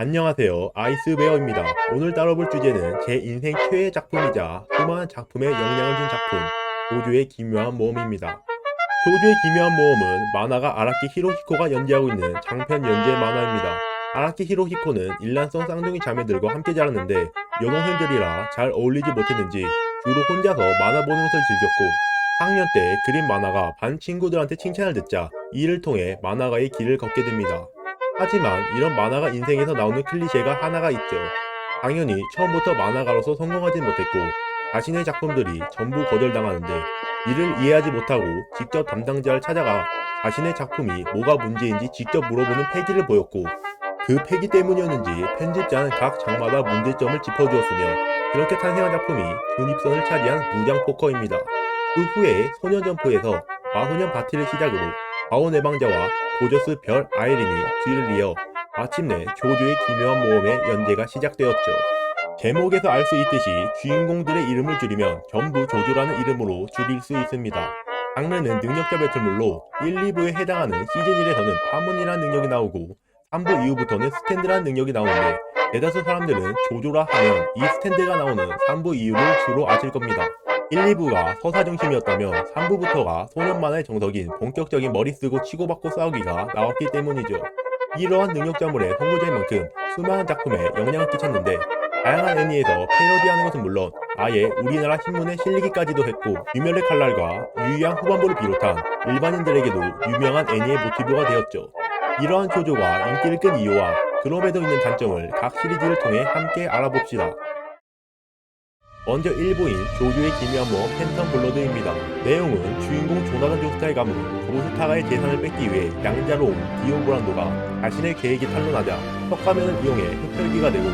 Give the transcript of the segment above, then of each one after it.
안녕하세요. 아이스베어입니다. 오늘 다뤄볼 주제는 제 인생 최애 작품이자 수많은 작품에 영향을 준 작품, 조조의 기묘한 모험입니다. 조조의 기묘한 모험은 만화가 아라키 히로히코가 연재하고 있는 장편 연재 만화입니다. 아라키 히로히코는 일란성 쌍둥이 자매들과 함께 자랐는데 여동생들이라 잘 어울리지 못했는지 주로 혼자서 만화 보는 것을 즐겼고 학년 때 그린 만화가 반 친구들한테 칭찬을 듣자 이를 통해 만화가의 길을 걷게 됩니다. 하지만 이런 만화가 인생에서 나오는 클리셰가 하나가 있죠. 당연히 처음부터 만화가로서 성공하진 못했고 자신의 작품들이 전부 거절당하는데 이를 이해하지 못하고 직접 담당자를 찾아가 자신의 작품이 뭐가 문제인지 직접 물어보는 패기를 보였고 그 패기 때문이었는지 편집자는 각 장마다 문제점을 짚어주었으며 그렇게 탄생한 작품이 중립선을 차지한 무장 포커입니다. 그 후에 소년점프에서 마소년 바티를 시작으로 바온 해방자와 고저스 별 아이린이 뒤를 이어 마침내 조조의 기묘한 모험의 연재가 시작되었죠. 제목에서 알 수 있듯이 주인공들의 이름을 줄이면 전부 조조라는 이름으로 줄일 수 있습니다. 장르는 능력자 배틀물로 1, 2부에 해당하는 시즌 1에서는 파문이라는 능력이 나오고 3부 이후부터는 스탠드라는 능력이 나오는데 대다수 사람들은 조조라 하면 이 스탠드가 나오는 3부 이유를 주로 아실 겁니다. 1, 2부가 서사 중심이었다면 3부부터가 소년 만화의 정석인 본격적인 머리 쓰고 치고받고 싸우기가 나왔기 때문이죠. 이러한 능력자물의 선구자인 만큼 수많은 작품에 영향을 끼쳤는데 다양한 애니에서 패러디하는 것은 물론 아예 우리나라 신문에 실리기까지도 했고 유멸의 칼날과 유의한 후반부를 비롯한 일반인들에게도 유명한 애니의 모티브가 되었죠. 이러한 조조가 인기를 끈 이유와 그럼에도 있는 단점을 각 시리즈를 통해 함께 알아봅시다. 먼저 1부인 조조의 기묘한 팬텀 블러드입니다. 내용은 주인공 조나단 조스타의 가문 조스타가의 재산을 뺏기 위해 양자로 온 디온 브란도가 자신의 계획이 탄로나자 턱가면을 이용해 흡혈귀가 되고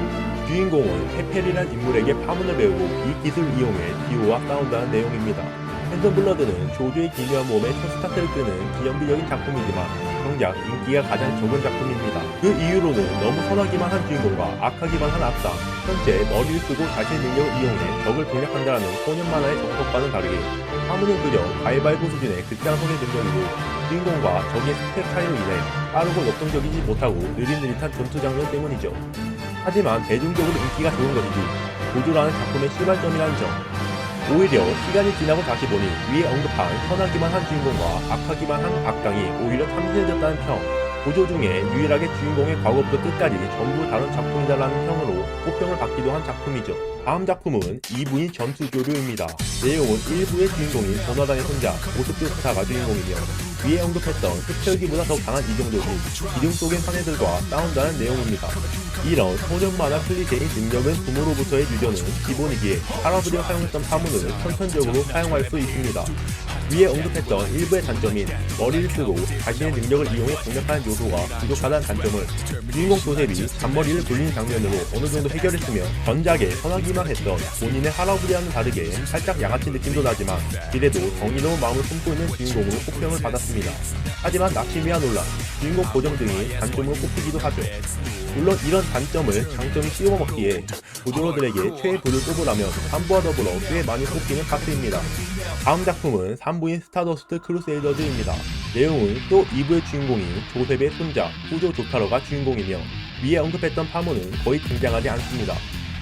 주인공은 페펠이란 인물에게 파문을 배우고 이 기술을 이용해 디오와 싸운다는 내용입니다. 팬텀 블러드는 조조의 기묘한 모험의 첫 스타트를 끄는 기념비적인 작품이지만 정작 인기가 가장 적은 작품입니다. 그 이유로는 너무 선하기만 한 주인공과 악하기만 한 악당, 현재 머리를 쓰고 자신의 능력을 이용해 적을 공략한다는 소년 만화의 정석과는 다르게 파문은 그저 가위바위보 수준의 극장성의 능력이고 주인공과 적의 스펙 차이로 인해 빠르고 역동적이지 못하고 느릿느릿한 전투 장면 때문이죠. 하지만 대중적으로 인기가 좋은 것이지 조조라는 작품의 시발점이라는 점 오히려 시간이 지나고 다시 보니 위에 언급한 선하기만 한 주인공과 악하기만 한 악당이 오히려 참신해졌다는 평 고조 중에 유일하게 주인공의 과거부터 끝까지 전부 다른 작품이다라는 평으로 호평을 받기도 한 작품이죠. 다음 작품은 2부인 전투조류입니다. 내용은 1부의 주인공인 조나단의 손자 오스트 스타가 주인공이며 위에 언급했던 흡혈기보다 더 강한 이정도지 기둥 속의 사내들과 싸운다는 내용입니다. 이런 소년 만화 클리셰의 능력은 부모로부터의 유전은 기본이기에 할아버지가 사용했던 파문을 선천적으로 사용할 수 있습니다. 위에 언급했던 일부의 단점인 머리를 쓰고 자신의 능력을 이용해 공략하는 요소가 부족하다는 단점을 주인공 조셉이 잔머리를 돌리는 장면으로 어느 정도 해결했으며 전작에 선하기만 했던 본인의 할아버지와는 다르게 살짝 양아치 느낌도 나지만 이래도 정의로운 마음을 품고 있는 주인공으로 호평을 받았습니다. 하지만 납치미와 논란, 주인공 고정 등이 단점으로 꼽히기도 하죠. 물론 이런 단점을 장점이 씌워먹기에 보조러들에게 최애 부를 꼽으라면 3부와 더불어 꽤 많이 꼽히는 파트입니다. 다음 작품은 3부인 스타더스트 크루세이더즈입니다. 내용은 또 2부의 주인공인 조셉의 손자 후조 조타로가 주인공이며 위에 언급했던 파문은 거의 등장하지 않습니다.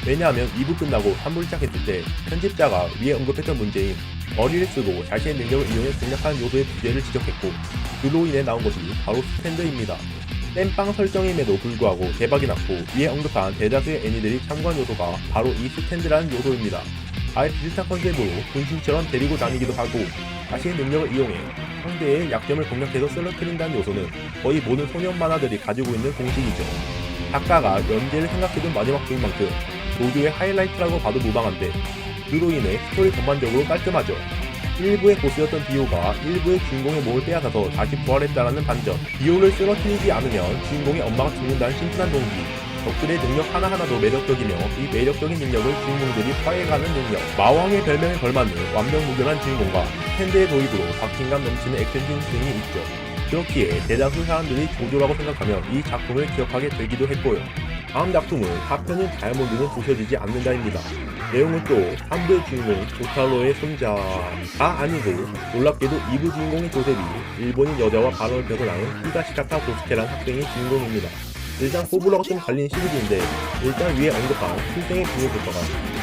왜냐하면 2부 끝나고 3부를 시작했을 때 편집자가 위에 언급했던 문제인 머리를 쓰고 자신의 능력을 이용해 공략하는 요소의 부재를 지적했고 그로 인해 나온 것이 바로 스탠드입니다. 땜빵 설정임에도 불구하고 대박이 났고 위에 언급한 대다수의 애니들이 참고한 요소가 바로 이 스탠드라는 요소입니다. 아예 비슷한 컨셉으로 분신처럼 데리고 다니기도 하고 자신의 능력을 이용해 상대의 약점을 공략해서 쓰러뜨린다는 요소는 거의 모든 소년 만화들이 가지고 있는 공식이죠. 작가가 연재를 생각해둔 마지막 부인 만큼 조조의 하이라이트라고 봐도 무방한데 그로 인해 스토리 전반적으로 깔끔하죠. 1부의 보스였던 디오가 1부의 주인공의 몸을 빼앗아서 다시 부활했다라는 반전. 디오를 쓰러뜨리지 않으면 주인공의 엄마가 죽는다는 심플한 동기. 적들의 능력 하나하나도 매력적이며 이 매력적인 능력을 주인공들이 파해가는 능력. 마왕의 별명에 걸맞는 완벽무결한 주인공과 팬드의 도입으로 박진감 넘치는 액션진 등이 있죠. 그렇기에 대다수 사람들이 조조라고 생각하면 이 작품을 기억하게 되기도 했고요. 다음 작품은 하편인 다이아몬드는 부셔지지 않는다입니다 내용은 또 3부의 주인공 조타로의 손자가 아니고 놀랍게도 2부 주인공인 조셉이 일본인 여자와 바람을 펴서 낳은 히가시카타 도스케란 학생의 주인공입니다. 일단 호불호가 좀 갈리는 시리즈인데 일단 위에 언급한 필생의 비밀부터가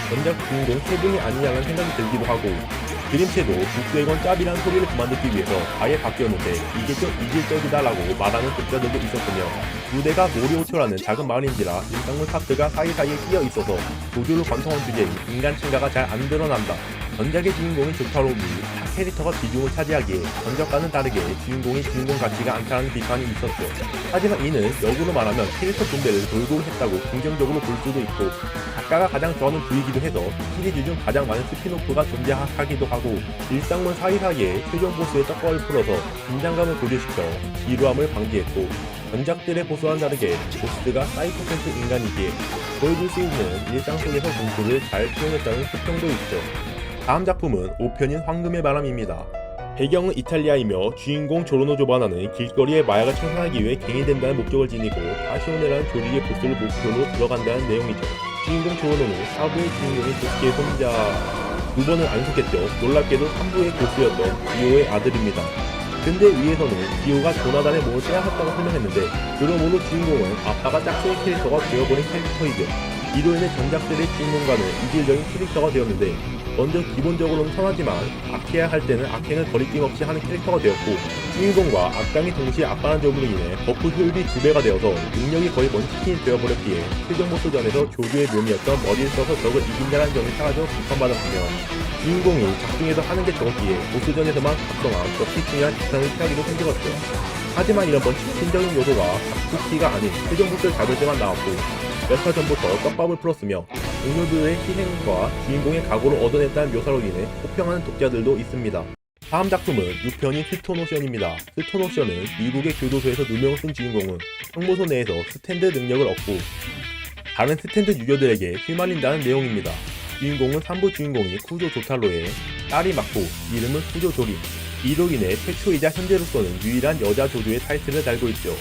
전작 주인공 세 분이 아니냐는 생각이 들기도 하고 그림체도 북드래곤 짭이란 소리를 그만 듣기 위해서 아예 바뀌었는데 이게 좀 이질적이다라고 말하는 독자들도 있었으며 무대가 모리오초라는 작은 마을인지라 일상물 카트가 사이사이에 끼어 있어서 조조를 관통한 주제인 인간 친가가 잘 안 드러난다. 전작의 주인공인 조타로미 타 캐릭터가 비중을 차지하기에 전작과는 다르게 주인공이 주인공 같지가 않다는 비판이 있었죠. 하지만 이는 역으로 말하면 캐릭터 분배를 골고루 했다고 긍정적으로 볼 수도 있고 작가가 가장 좋아하는 부위이기도 해서 시리즈 중 가장 많은 스피노프가 존재하기도 하고 일상문 사이사이에 최종 보스의 떡밥을 풀어서 긴장감을 고조시켜 지루함을 방지했고 전작들의 보스와는 다르게 보스가 사이코패스 인간이기에 보여줄 수 있는 일상 속에서 공포를 잘 표현했다는 수평도 있죠. 다음 작품은 5편인 황금의 바람입니다. 배경은 이탈리아이며 주인공 조로노 조바나는 길거리에 마약을 청산하기 위해 갱이 된다는 목적을 지니고 다시오네라는 조직의 보스를 목표로 들어간다는 내용이죠. 주인공 조로노는 4부의 주인공인 도스케의 손자 두 번은 안 속했죠. 놀랍게도 3부의 보스였던 디오의 아들입니다. 근데 위에서는 디오가 조나단의 몸을 빼앗았다고 설명했는데 그러므로 주인공은 아빠가 짝수의 캐릭터가 되어버린 캐릭터이죠. 이로 인해 전작들의 주인공과는 이질적인 캐릭터가 되었는데 먼저 기본적으로는 선하지만 악해야 할 때는 악행을 거리낌 없이 하는 캐릭터가 되었고 주인공과 악당이 동시에 압박한 점으로 인해 버프 효율이 두 배가 되어서 능력이 거의 먼치킨이 되어버렸기에 최종 보스전에서 조조의 묘미였던 머리를 써서 적을 이긴다는 점이 사라져 비판받았으며 주인공이 작중에서 하는 게 적었기에 보스전에서만 각성한 적시충이란 비판을 피하기도 힘들었죠. 하지만 이런 번 치킨적인 요소가 작두키가 아닌 최종 보스를 잡을 때만 나왔고 몇 화 전부터 떡밥을 풀었으며 동료들의 희생과 주인공의 각오를 얻어냈다는 묘사로 인해 호평하는 독자들도 있습니다. 다음 작품은 6편인 스톤오션입니다. 스톤오션은 미국의 교도소에서 누명을 쓴 주인공은 형무소 내에서 스탠드 능력을 얻고 다른 스탠드 유저들에게 휘말린다는 내용입니다. 주인공은 3부 주인공이 쿠조 조타로의 딸이 맞고 이름은 쿠조 조린. 이로 인해 최초이자 현재로서는 유일한 여자 조조의 타이틀을 달고 있죠.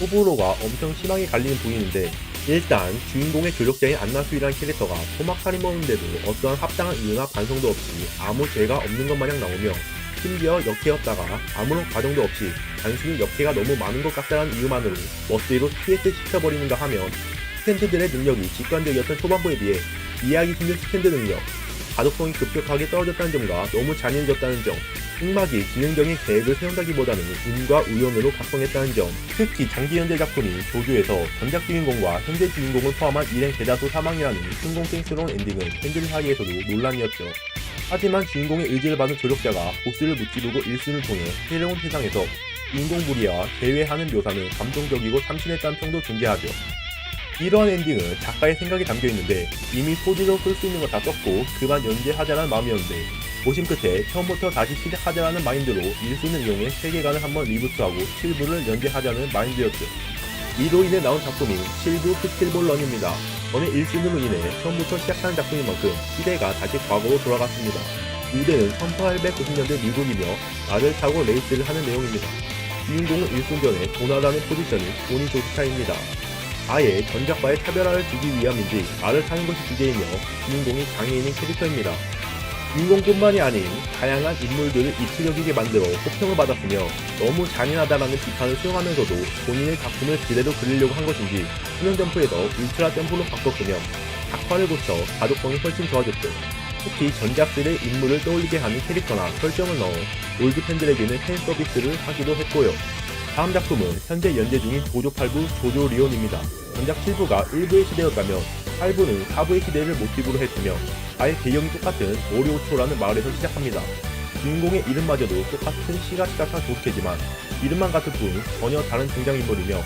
호불호가 엄청 심하게 갈리는 부인인데 일단 주인공의 조력자인 안나수이라는 캐릭터가 토막 살인범인데도 어떠한 합당한 이유나 반성도 없이 아무 죄가 없는 것 마냥 나오며 심지어 역해였다가 아무런 과정도 없이 단순히 역해가 너무 많은 것 같다는 이유만으로 멋대로 PS 시켜버리는가 하면 스탠드들의 능력이 직관적이었던 초반부에 비해 이해하기 힘든 스탠드 능력, 가독성이 급격하게 떨어졌다는 점과 너무 잔인해졌다는 점, 흑막이 진행적인 계획을 세운다기보다는 운과 우연으로 각성했다는 점, 특히 장기 연재 작품이 조조에서 전작 주인공과 현재 주인공을 포함한 일행 대다수 사망이라는 순공생스러운 엔딩은 팬들 사이에서도 논란이었죠. 하지만 주인공의 의지를 받은 조력자가 보스를 무찌르고 일순을 통해 새로운 세상에서 주인공 부리와 대회하는 묘사는 감동적이고 참신했다는 평도 존재하죠. 이러한 엔딩은 작가의 생각이 담겨 있는데 이미 소지로 쓸 수 있는 거다 썼고 그만 연재하자는 마음이었는데 고심 끝에 처음부터 다시 시작하자라는 마인드로 일순을 이용해 세계관을 한번 리부트하고 7부를 연재하자는 마인드였죠. 이로 인해 나온 작품이 7부 스킬볼런입니다. 전에 일순으로 인해 처음부터 시작하는 작품인 만큼 시대가 다시 과거로 돌아갔습니다. 무대는 1890년대 미국이며 말을 타고 레이스를 하는 내용입니다. 주인공은 일순 전에 도나라는 포지션이 본이 조스타입니다. 아예 전작과의 차별화를 주기 위함인지 말을 타는 것이 주제이며 주인공이 장애인인 캐릭터입니다. 주인공뿐만이 아닌 다양한 인물들을 입체적이게 만들어 호평을 받았으며 너무 잔인하다라는 비판을 수용하면서도 본인의 작품을 그대로 그리려고 한 것인지 수면 점프에서 울트라 점프로 바꿨으며 작화를 고쳐 가독성이 훨씬 좋아졌죠. 특히 전작들의 인물을 떠올리게 하는 캐릭터나 설정을 넣어 올드 팬들에게는 팬 서비스를 하기도 했고요. 다음 작품은 현재 연재 중인 조조 8부 조조 리온입니다. 전작 7부가 1부의 시대였다면 8부는 4부의 시대를 모티브로 했으며 아예 배경이 똑같은 오리오초라는 마을에서 시작합니다. 주인공의 이름마저도 똑같은 시가시가상 도스케지만 이름만 같을 뿐 전혀 다른 등장인물이며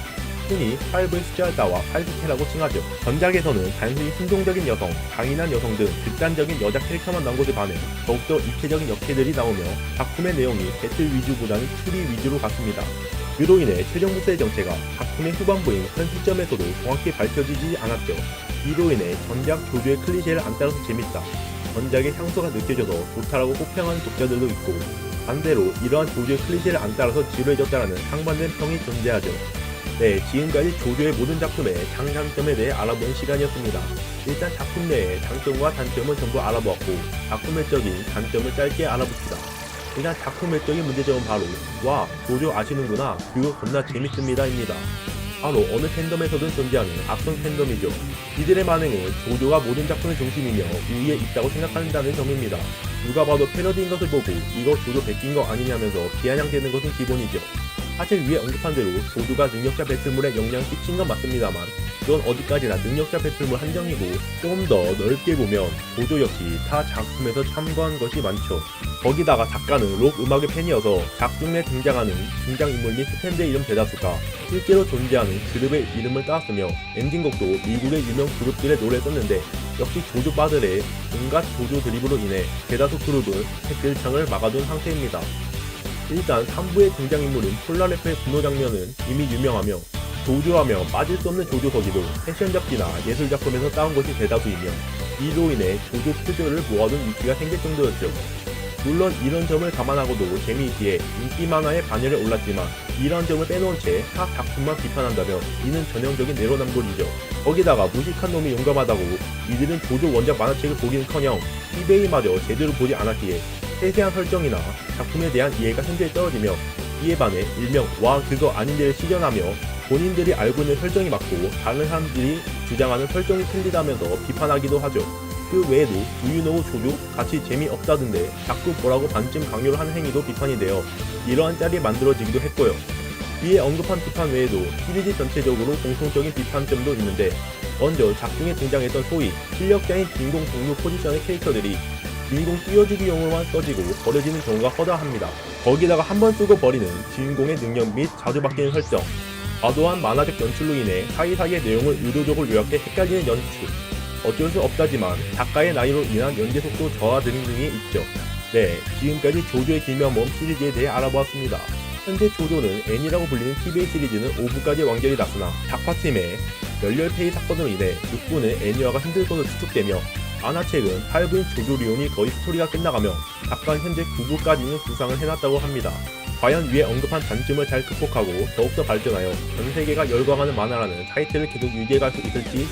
흔히 8부의 숫자를 따와 8부캐라고 칭하죠. 전작에서는 단순히 순종적인 여성, 강인한 여성 등 극단적인 여자 캐릭터만 나온 것에 반해 더욱더 입체적인 역캐들이 나오며 작품의 내용이 배틀 위주보다는 추리 위주로 갔습니다. 그로 인해 최종 보스의 정체가 작품의 후반부인 현 시점에서도 정확히 밝혀지지 않았죠. 이로 인해 전작 조조의 클리셰를 안 따라서 재밌다. 전작의 향수가 느껴져서 좋다라고 호평하는 독자들도 있고 반대로 이러한 조조의 클리셰를 안 따라서 지루해졌다라는 상반된 평이 존재하죠. 네, 지금까지 조조의 모든 작품의 장단점에 대해 알아본 시간이었습니다. 일단 작품 내의 장점과 단점을 전부 알아보았고 작품 외적인 단점을 짧게 알아봅시다. 일단 작품 외적인 문제점은 바로 와 조조 아시는구나 그거 겁나 재밌습니다입니다. 바로 어느 팬덤에서든 존재하는 악성 팬덤이죠. 이들의 반응은 조조가 모든 작품의 중심이며 우위에 있다고 생각한다는 점입니다. 누가 봐도 패러디인 것을 보고 이거 조조 베낀 거 아니냐면서 비아냥대는 것은 기본이죠. 사실 위에 언급한 대로 조조가 능력자 배틀물에 영향을 끼친 건 맞습니다만 이건 어디까지나 능력자 배틀물 한정이고 좀더 넓게 보면 조조 역시 타 작품에서 참고한 것이 많죠. 거기다가 작가는 록 음악의 팬이어서 작품 내 등장하는 등장인물 및 스탠드의 이름 대다수가 실제로 존재하는 그룹의 이름을 따왔으며 엔딩곡도 미국의 유명 그룹들의 노래를 썼는데 역시 조조 빠들의 온갖 조조 드립으로 인해 대다수 그룹은 댓글창을 막아둔 상태입니다. 일단 3부의 등장인물인 폴라레프의 분노 장면은 이미 유명하며 조조하며 빠질 수 없는 조조석이도 패션 잡지나 예술 작품에서 따온 것이 대다수이며 이로 인해 조조 표절을 모아둔 위치가 생길 정도였죠. 물론 이런 점을 감안하고도 재미있기에 인기 만화의 반열에 올랐지만 이런 점을 빼놓은 채 타 작품만 비판한다면 이는 전형적인 내로남불이죠. 거기다가 무식한 놈이 용감하다고 이들은 조조 원작 만화책을 보기는커녕 이베이마저 제대로 보지 않았기에 세세한 설정이나 작품에 대한 이해가 현저히 떨어지며 이에 반해 일명 와 그거 아닌데를 실현하며 본인들이 알고 있는 설정이 맞고 다른 사람들이 주장하는 설정이 틀리다면서 비판하기도 하죠. 그 외에도 두유노우 조조 같이 재미없다던데 자꾸 보라고 반쯤 강요를 하는 행위도 비판이 되어 이러한 짤이 만들어지기도 했고요. 위에 언급한 비판 외에도 시리즈 전체적으로 공통적인 비판점도 있는데 먼저 작중에 등장했던 소위 실력자인 주인공 동료 포지션의 캐릭터들이 주인공 띄워주기용으로만 써지고 버려지는 경우가 허다합니다. 거기다가 한 번 쓰고 버리는 주인공의 능력 및 자주 바뀌는 설정, 과도한 만화적 연출로 인해 사이사이의 내용을 의도적으로 요약해 헷갈리는 연출, 어쩔 수 없다지만 작가의 나이로 인한 연재 속도 저하 등등이 있죠. 네, 지금까지 조조의 기묘한 몸 시리즈에 대해 알아보았습니다. 현재 조조는 N이라고 불리는 TV의 시리즈는 5부까지 완결이 났으나 작화팀의 열렬 폐위 사건으로 인해 6부는 애니화가 힘들 것으로 추측되며 만화책은 8부인 조조리온이 거의 스토리가 끝나가며 작가는 현재 9부까지는 구상을 해놨다고 합니다. 과연 위에 언급한 단점을 잘 극복하고 더욱더 발전하여 전 세계가 열광하는 만화라는 타이틀을 계속 유지해갈 수 있을지